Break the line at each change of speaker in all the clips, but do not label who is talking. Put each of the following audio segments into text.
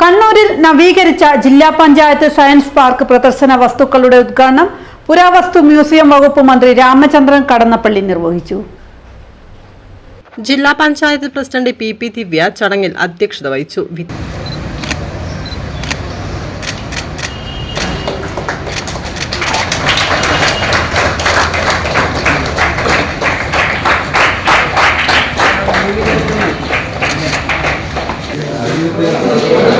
കണ്ണൂരിൽ നവീകരിച്ച ജില്ലാ പഞ്ചായത്ത് സയൻസ് പാർക്ക് പ്രദർശന വസ്തുക്കളുടെ ഉദ്ഘാടനം പുരാവസ്തു മ്യൂസിയം വകുപ്പ് മന്ത്രി രാമചന്ദ്രൻ കടന്നപ്പള്ളി നിർവഹിച്ചു.
ജില്ലാ panchayat president P P Divya ചടങ്ങിൽ അധ്യക്ഷത വഹിച്ചു.
Thank ഒന്ന്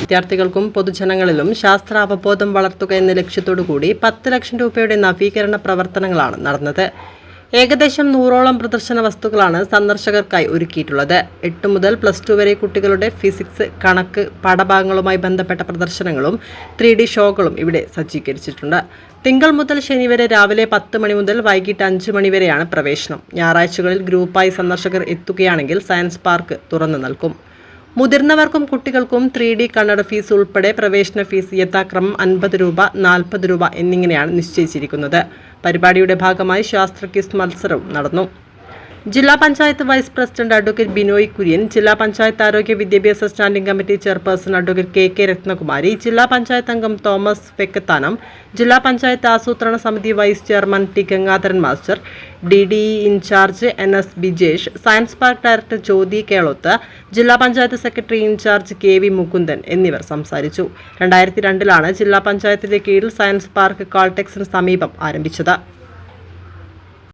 വിദ്യാർത്ഥികൾക്കും പൊതുജനങ്ങളിലും ശാസ്ത്ര അവബോധം വളർത്തുക എന്ന ലക്ഷ്യത്തോടു കൂടി പത്ത് ലക്ഷം രൂപയുടെ നവീകരണ പ്രവർത്തനങ്ങളാണ് നടന്നത്. ഏകദേശം നൂറോളം പ്രദർശന വസ്തുക്കളാണ് സന്ദർശകർക്കായി ഒരുക്കിയിട്ടുള്ളത്. എട്ട് മുതൽ പ്ലസ് ടു വരെ കുട്ടികളുടെ ഫിസിക്സ് കണക്ക് പാഠഭാഗങ്ങളുമായി ബന്ധപ്പെട്ട പ്രദർശനങ്ങളും ത്രീ ഡി ഷോകളും ഇവിടെ സജ്ജീകരിച്ചിട്ടുണ്ട്. തിങ്കൾ മുതൽ ശനി വരെ രാവിലെ പത്ത് മണി മുതൽ വൈകിട്ട് അഞ്ച് മണി വരെയാണ് പ്രവേശനം. ഞായറാഴ്ചകളിൽ ഗ്രൂപ്പായി സന്ദർശകർ എത്തുകയാണെങ്കിൽ സയൻസ് പാർക്ക് തുറന്നു നൽകും. മുതിർന്നവർക്കും കുട്ടികൾക്കും ത്രീ ഡി കണ്ണട ഫീസ് ഉൾപ്പെടെ പ്രവേശന ഫീസ് യഥാക്രമം അൻപത് രൂപ നാൽപ്പത് രൂപ എന്നിങ്ങനെയാണ് നിശ്ചയിച്ചിരിക്കുന്നത്. പരിപാടിയുടെ ഭാഗമായി ശാസ്ത്ര ക്വിസ് മത്സരവും നടന്നു. ജില്ലാ panchayat vice president advocate Binoy Kurian ജില്ലാ പഞ്ചായത്ത് ആരോഗ്യ വിദ്യാഭ്യാസ standing committee chairperson advocate K K Rathnakumari ജില്ലാ പഞ്ചായത്ത് അംഗം തോമസ് വെക്കത്താനം ജില്ലാ പഞ്ചായത്ത് ആസൂത്രണ സമിതി vice chairman T Gangadharan master D D incharge N S Bijesh science park director Jyothi Keloth ജില്ലാ panchayat secretary incharge K V Mukundan എന്നിവർ സംസാരിച്ചു. രണ്ടായിരത്തി രണ്ടിലാണ് ജില്ലാ പഞ്ചായത്തിന്റെ കീഴിൽ സയൻസ് പാർക്ക് കാൾടെക്സിന് സമീപം ആരംഭിച്ചത്.